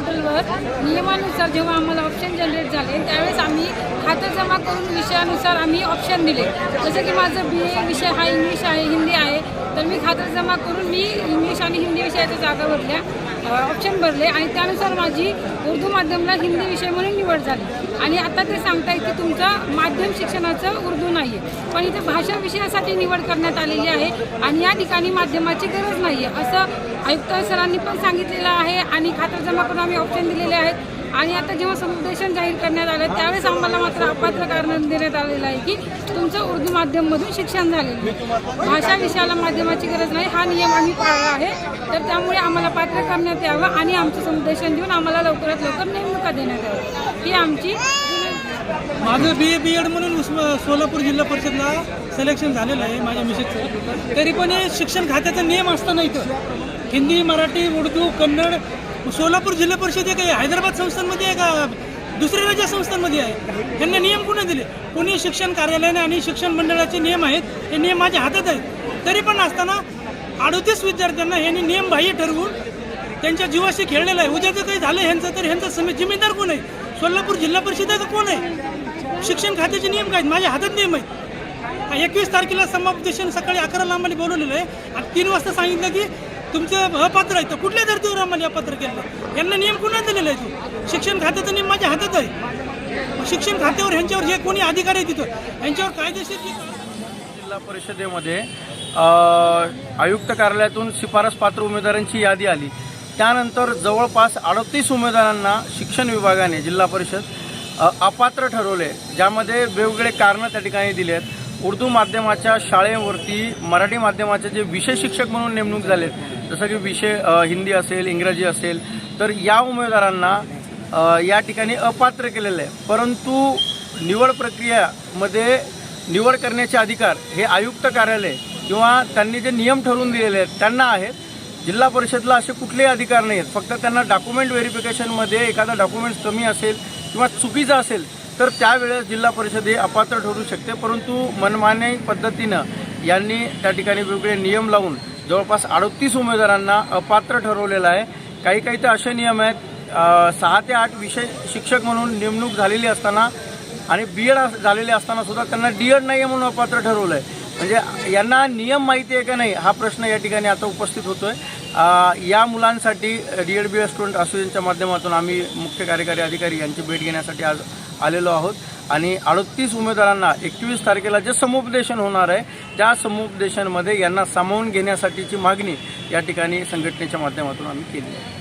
पोर्टलवर नियमानुसार जेव्हा आम्हाला ऑप्शन जनरेट झाले त्यावेळेस आम्ही खातं जमा करून विषयानुसार आम्ही ऑप्शन दिले. जसं की माझं बी ए विषय हा इंग्लिश आहे हिंदी आहे. तर मी खातं जमा करून मी इंग्लिश आणि हिंदी विषयाच्या जागा भरल्या ऑप्शन भरले आणि त्यानुसार माझी उर्दू माध्यमला हिंदी विषय म्हणून निवड झाली. आणि आता ते सांगताय की तुमचं माध्यम शिक्षणाचं उर्दू नाही आहे पण इथे भाषा विषयासाठी निवड करण्यात आलेली आहे आणि या ठिकाणी माध्यमाची गरज नाही आहे असं आयुक्त सरांनी पण सांगितलेलं आहे आणि खातं जमा करून आम्ही ऑप्शन दिलेले आहेत. आणि आता जेव्हा समुपदेशन जाहीर करण्यात आलं त्यावेळेस आम्हाला मात्र अपात्र कारण देण्यात आलेलं आहे की तुमचं उर्दू माध्यममधून शिक्षण झालेलं आहे. भाषा विषयाला माध्यमाची गरज नाही हा नियम आम्ही पाळला आहे. तर त्यामुळे आम्हाला पात्र करण्यात यावं आणि आमचं समुपदेशन देऊन आम्हाला लवकरात लवकर नेमणुका देण्यात यावं ही आमची माझं बी ए बी एड म्हणून उस्मा सोलापूर जिल्हा परिषदला सिलेक्शन झालेलं आहे माझ्या मिसेसचं. तरी पण हे शिक्षण खात्याचा नियम असताना इथं. हिंदी मराठी उर्दू कन्नड सोलापूर जिल्हा परिषद आहे का? हैदराबाद संस्थांमध्ये आहे का? दुसऱ्या राज्य संस्थांमध्ये आहे. त्यांना नियम कुणी दिले? पुणे शिक्षण कार्यालयाने आणि शिक्षण मंडळाचे नियम आहेत हे नियम माझ्या हातात आहेत. तरी पण असताना अडतीस विद्यार्थ्यांना यांनी नियम बाह्य ठरवून त्यांच्या जीवाशी खेळलेलं आहे. उद्याचं काही झालं ह्यांचं तर ह्यांचा सम जिम्मेदार कोण आहे? सोलापूर जिल्हा परिषदेचा कोण आहे? शिक्षण खात्याचे नियम काय आहेत? माझ्या हातात नियम आहेत. एकवीस तारखेला समापदेशन सकाळी अकराला आम्हाला बोलवलेलं आहे. आणि तीन वाजता सांगितलं की तुमचं अपात्र आहे. तर कुठल्या धर्तीवर आम्हाला अपात्र केलं? यांना नियम कुणा दिलेला आहे तो? शिक्षण खात्याचा नियम माझ्या हातात आहे. शिक्षण खात्यावर ह्यांच्यावर जे कोणी अधिकारी आहे तिथं? यांच्यावर कायदेशीर जिल्हा परिषदेमध्ये आयुक्त कार्यालयातून शिफारस पात्र उमेदवारांची यादी आली. त्यानंतर जवळपास अडतीस उमेदवारांना शिक्षण विभागाने जिल्हा परिषद अपात्र ठरवले ज्यामध्ये वेगवेगळे कारणं त्या ठिकाणी दिली आहेत उर्दू माध्यमाच्या शाळेवरती मराठी माध्यमाचे जे विषय शिक्षक म्हणून नेमणूक झालेत जसं की विषय हिंदी असेल इंग्रजी असेल तर या उमेदवारांना या ठिकाणी अपात्र केलेलं आहे. परंतु निवड प्रक्रियामध्ये निवड करण्याचे अधिकार हे आयुक्त कार्यालय किंवा त्यांनी जे नियम ठरवून दिलेले आहेत त्यांना आहेत. जिल्हा परिषदला असे कुठलेही अधिकार नाही आहेत फक्त त्यांना डॉक्युमेंट व्हेरिफिकेशनमध्ये एखादा डॉक्युमेंट्स कमी असेल किंवा चुकीचं असेल तर त्यावेळेस जिल्हा परिषद हे अपात्र ठरू शकते परंतु मनमाने पद्धतीनं यांनी त्या ठिकाणी वेगवेगळे नियम लावून जवळपास अडतीस उमेदवारांना अपात्र ठरवलेलं आहे. काही काही तर असे नियम आहेत. सहा ते आठ विषय शिक्षक म्हणून नेमणूक झालेली असताना आणि बी एड झालेले असताना सुद्धा त्यांना डी एड नाही आहे म्हणून अपात्र ठरवलं आहे म्हणजे यांना नियम माहिती आहे का नाही हा प्रश्न या ठिकाणी आता उपस्थित होतो आहे या मुलांसाठी D Ed B Ed student असोसिएशनच्या माध्यमातून आम्ही मुख्य कार्यकारी अधिकारी यांची भेट घेण्यासाठी आज आलेलो आहोत. आणि अडतीस उमेदवारांना एकवीस तारखेला जे समुपदेशन होणार आहे त्या समुपदेशनमध्ये यांना सामावून घेण्यासाठीची मागणी या ठिकाणी संघटनेच्या माध्यमातून आम्ही केली आहे.